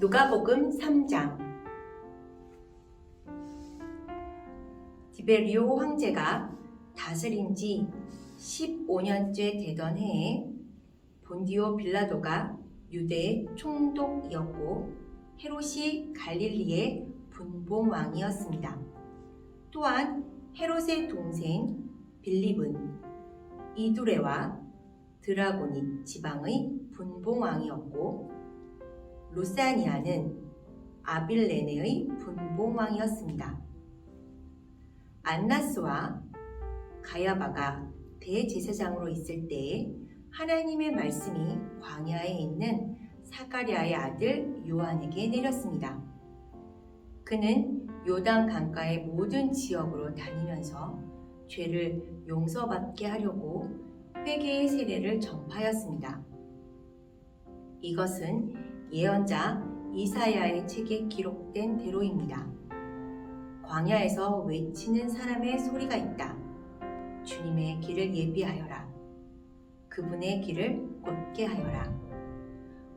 누가복음 3장 디베리오 황제가 다스린 지 15년째 되던 해에 본디오 빌라도가 유대의 총독이었고 헤롯이 갈릴리의 분봉왕이었습니다. 또한 헤롯의 동생 빌립은 이두레와 드라고니 지방의 분봉왕이었고 루사니아는 아빌레네의 분봉왕이었습니다. 안나스와 가야바가 대제사장으로 있을 때에 하나님의 말씀이 광야에 있는 사가랴의 아들 요한에게 내렸습니다. 그는 요단 강가의 모든 지역으로 다니면서 죄를 용서받게 하려고 회개의 세례를 전파하였습니다. 이것은 예언자 이사야의 책에 기록된 대로입니다. 광야에서 외치는 사람의 소리가 있다. 주님의 길을 예비하여라. 그분의 길을 곧게 하여라.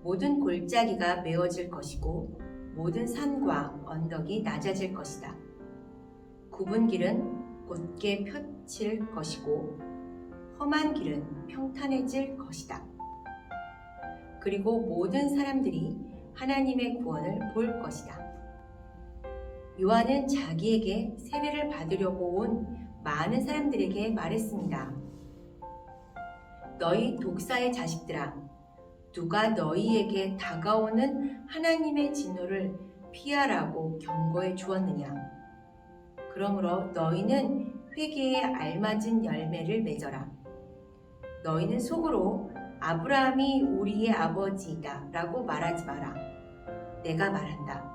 모든 골짜기가 메워질 것이고 모든 산과 언덕이 낮아질 것이다. 굽은 길은 곧게 펴칠 것이고 험한 길은 평탄해질 것이다. 그리고 모든 사람들이 하나님의 구원을 볼 것이다. 요한은 자기에게 세례를 받으려고 온 많은 사람들에게 말했습니다. 너희 독사의 자식들아, 누가 너희에게 다가오는 하나님의 진노를 피하라고 경고해 주었느냐? 그러므로 너희는 회개에 알맞은 열매를 맺어라. 너희는 속으로 아브라함이 우리의 아버지이다 라고 말하지 마라. 내가 말한다.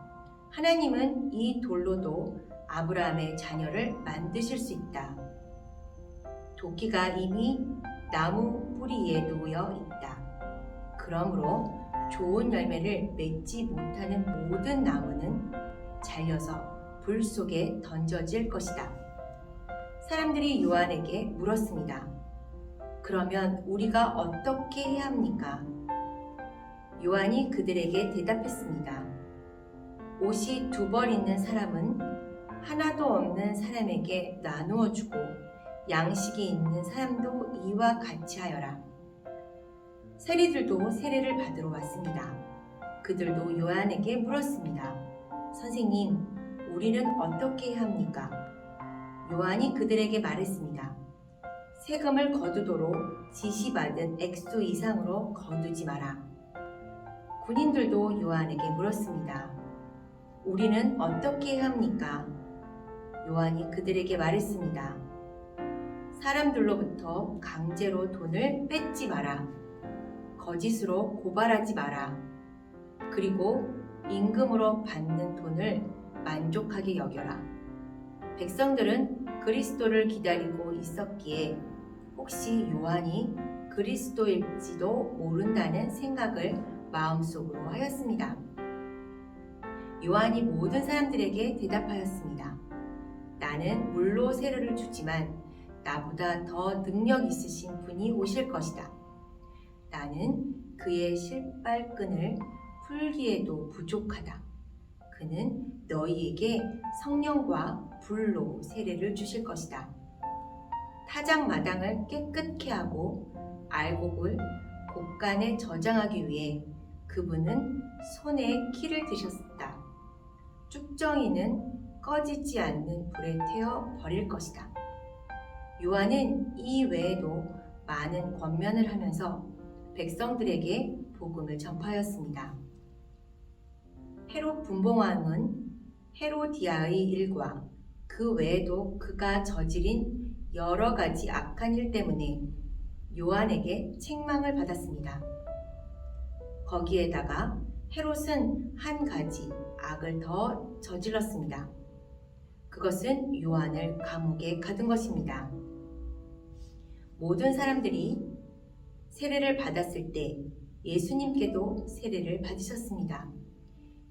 하나님은 이 돌로도 아브라함의 자녀를 만드실 수 있다. 도끼가 이미 나무 뿌리에 놓여 있다. 그러므로 좋은 열매를 맺지 못하는 모든 나무는 잘려서 불 속에 던져질 것이다. 사람들이 요한에게 물었습니다. 그러면 우리가 어떻게 해야 합니까? 요한이 그들에게 대답했습니다. 옷이 두 벌 있는 사람은 하나도 없는 사람에게 나누어 주고 양식이 있는 사람도 이와 같이 하여라. 세리들도 세례를 받으러 왔습니다. 그들도 요한에게 물었습니다. 선생님, 우리는 어떻게 합니까? 요한이 그들에게 말했습니다. 세금을 거두도록 지시받은 액수 이상으로 거두지 마라. 군인들도 요한에게 물었습니다. 우리는 어떻게 합니까? 요한이 그들에게 말했습니다. 사람들로부터 강제로 돈을 뺏지 마라. 거짓으로 고발하지 마라. 그리고 임금으로 받는 돈을 만족하게 여겨라. 백성들은 그리스도를 기다리고 있었기에 혹시 요한이 그리스도일지도 모른다는 생각을 마음속으로 하였습니다. 요한이 모든 사람들에게 대답하였습니다. 나는 물로 세례를 주지만 나보다 더 능력 있으신 분이 오실 것이다. 나는 그의 실발끈을 풀기에도 부족하다. 그는 너희에게 성령과 불로 세례를 주실 것이다. 타작 마당을 깨끗케 하고 알곡을 곡간에 저장하기 위해 그분은 손에 키를 드셨다. 쭉정이는 꺼지지 않는 불에 태워 버릴 것이다. 요한은 이 외에도 많은 권면을 하면서 백성들에게 복음을 전파하였습니다. 헤롯 분봉왕은 헤로디아의 일과 그 외에도 그가 저지른 여러 가지 악한 일 때문에 요한에게 책망을 받았습니다. 거기에다가 헤롯은 한 가지 악을 더 저질렀습니다. 그것은 요한을 감옥에 가둔 것입니다. 모든 사람들이 세례를 받았을 때 예수님께도 세례를 받으셨습니다.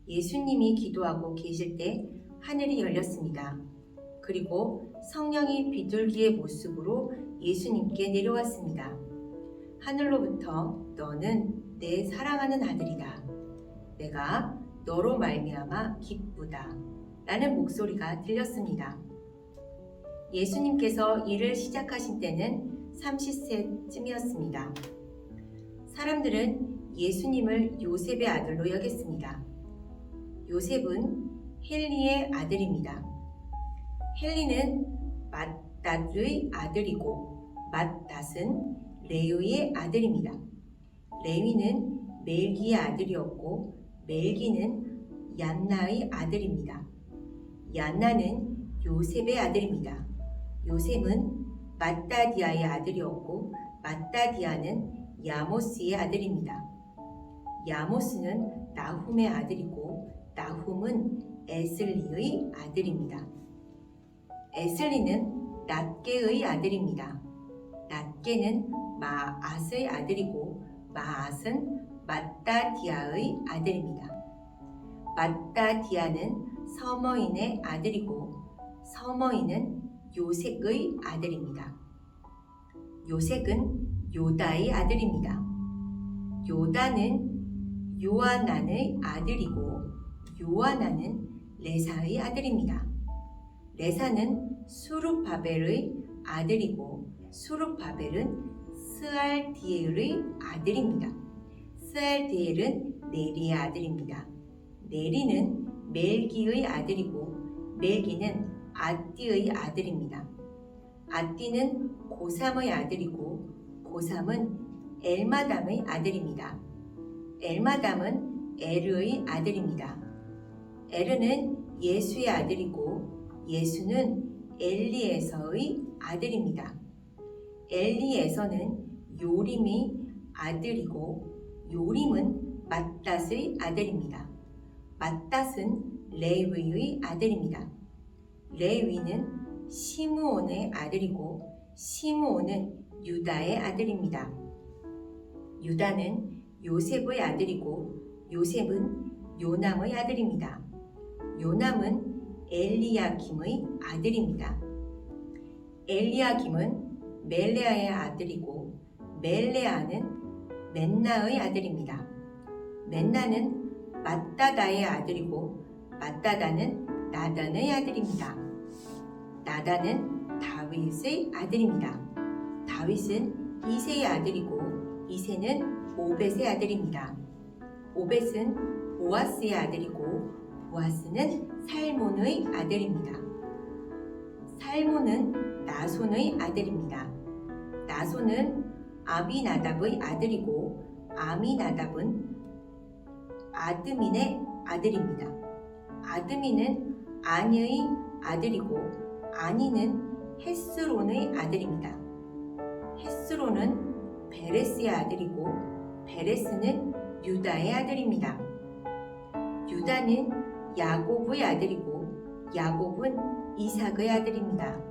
예수님이 기도하고 계실 때 하늘이 열렸습니다. 그리고 성령이 비둘기의 모습으로 예수님께 내려왔습니다. 하늘로부터 너는 내 사랑하는 아들이다. 내가 너로 말미암아 기쁘다. 라는 목소리가 들렸습니다. 예수님께서 일을 시작하신 때는 30세쯤이었습니다. 사람들은 예수님을 요셉의 아들로 여겼습니다. 요셉은 헬리의 아들입니다. 헬리는 맏닷의 아들이고 맏닷은 레위의 아들입니다. 레위는 멜기의 아들이었고 멜기는 얀나의 아들입니다. 얀나는 요셉의 아들입니다. 요셉은 마따디아의 아들이었고 마따디아는 야모스의 아들입니다. 야모스는 나훔의 아들이고 나훔은 에슬리의 아들입니다. 에슬리는 낫게의 아들입니다. 낫게는 마앗의 아들이고 마앗은 마따디아의 아들입니다. 마따디아는 서머인의 아들이고 서머인은 요색의 아들입니다. 요색은 요다의 아들입니다. 요다는 요아난의 아들이고 요아난은 레사의 아들입니다. 레사는 수르바벨의 아들이고 수르바벨은 스알디엘의 아들입니다. 스알디엘은 네리의 아들입니다. 네리는 멜기의 아들이고 멜기는 아띠의 아들입니다. 아띠는 고삼의 아들이고 고삼은 엘마담의 아들입니다. 엘마담은 에르의 아들입니다. 에르는 예수의 아들이고 예수는 엘리에서의 아들입니다. 엘리에서는 요림이 아들이고 요림은 맏닷의 아들입니다. 맏닷은 레위의 아들입니다. 레위는 시므온의 아들이고 시므온은 유다의 아들입니다. 유다는 요셉의 아들이고 요셉은 요남의 아들입니다. 요남은 엘리야김의 아들입니다. 엘리야김은 멜레아의 아들이고 멜레아는 맨나의 아들입니다. 맨나는 마따다의 아들이고 마따다는 나단의 아들입니다. 나단은 다윗의 아들입니다. 다윗은 이세의 아들이고 이세는 오벳의 아들입니다. 오벳은 보아스의 아들이고 보아스는 살몬의 아들입니다. 살몬은 나손의 아들입니다. 나손은 아비나답의 아들이고 아미나답은 아드민의 아들입니다. 아드민은 아니의 아들이고 아니는 헤스론의 아들입니다. 헤스론은 베레스의 아들이고 베레스는 유다의 아들입니다. 유다는 야곱의 아들이고 야곱은 이삭의 아들입니다.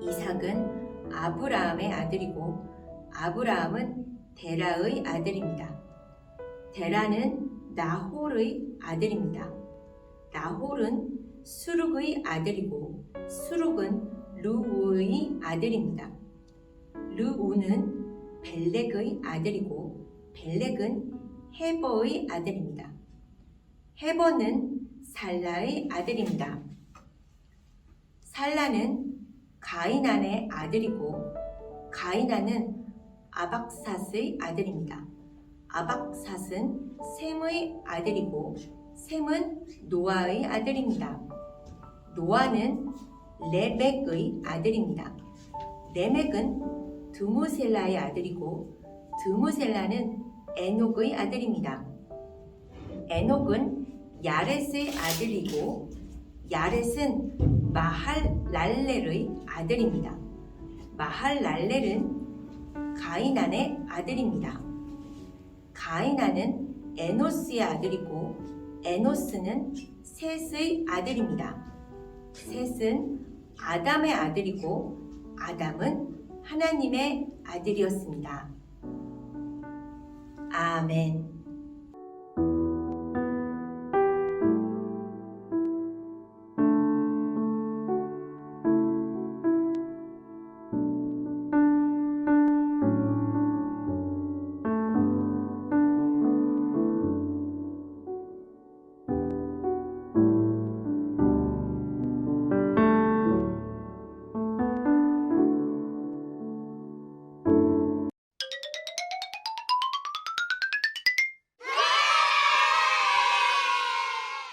이삭은 아브라함의 아들이고 아브라함은 데라의 아들입니다. 데라는 나홀의 아들입니다. 나홀은 수룩의 아들이고 수룩은 루우의 아들입니다. 루우는 벨렉의 아들이고 벨렉은 헤버의 아들입니다. 헤버는 살라의 아들입니다. 살라는 가이난의 아들이고 가이난은 아박삿의 아들입니다. 아박삿은 셈의 아들이고 셈은 노아의 아들입니다. 노아는 레벡의 아들입니다. 레멕은 드무셀라의 아들이고 드무셀라는 에녹의 아들입니다. 에녹은 야렛의 아들이고 야렛은 마할랄렐의 아들입니다. 마할랄렐은 가이난의 아들입니다. 가이난은 에노스의 아들이고 에노스는 셋의 아들입니다. 셋은 아담의 아들이고 아담은 하나님의 아들이었습니다. 아멘.